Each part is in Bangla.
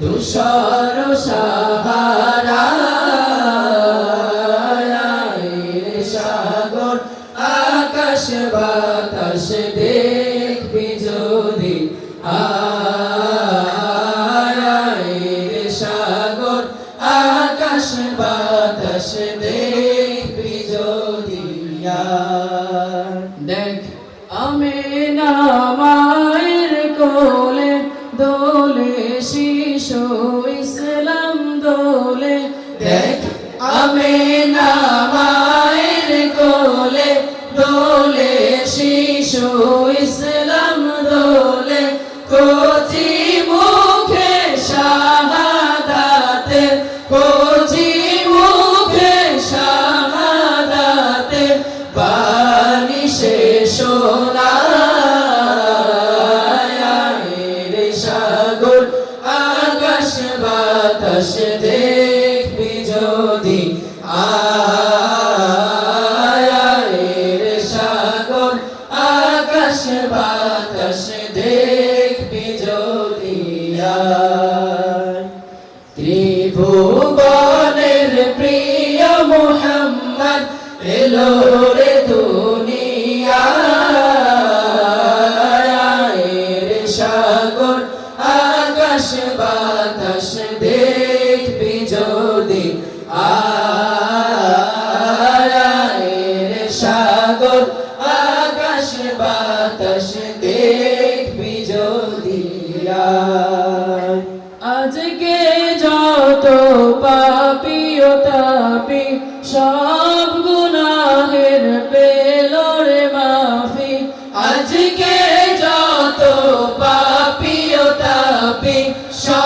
তুষার সাহারা সাগর, আকাশ বাতাস দেখবি যদি। আয় সাগর, আকাশ বাতাস দেখবি যদি। দেখ, আমি না দোলে শিশু ইসলাম দোলে কোচি মুখে শাহাদাতে, কোচি মুখে শাহাদাতে পানি সে সোনায় সাগর, আকাশ বাতাস দেখবি আকাশ বাতাস দেখবি আয়। ত্রিভুবনের প্রিয় মোহাম্মদ এলো রে দুনিয়ার সাগর আকাশ বাতাস দেখবি যত পাপি ও তাপি সব গুনাহের পেলরে মাফি। আজকে যত পাপি তাপি সব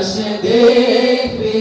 আকাশ দেখবি